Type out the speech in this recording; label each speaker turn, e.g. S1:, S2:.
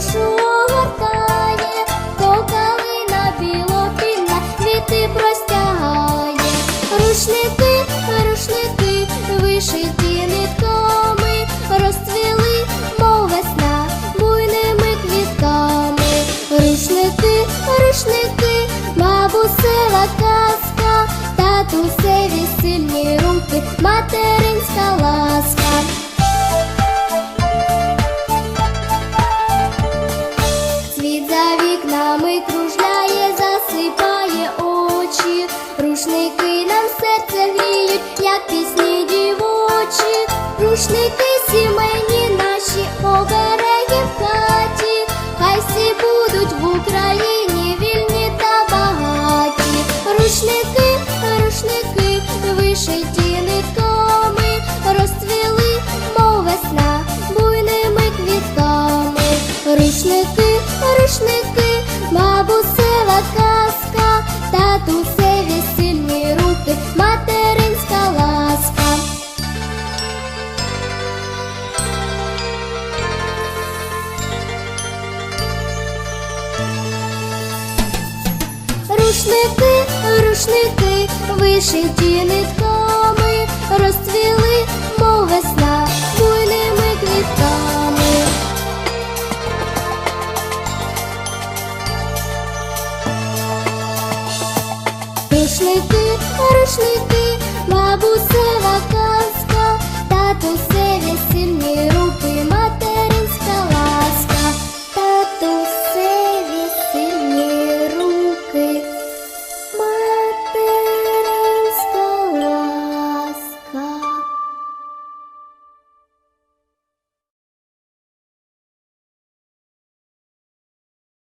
S1: душу огортає, то калина білопінна квіти простягає. Рушники, рушники, вишиті нитками, розцвіли, мов весна, буйними квітками. Рушники, рушники, бабусева казка, татусеві сильні руки, материнська ласка. Рушники сімейні наші обереги в хаті, хай всі будуть в Україні Рушники, рушники, вишиті нитками, розцвіли, мов весна, буйними квітками. Рушники, рушники, бабу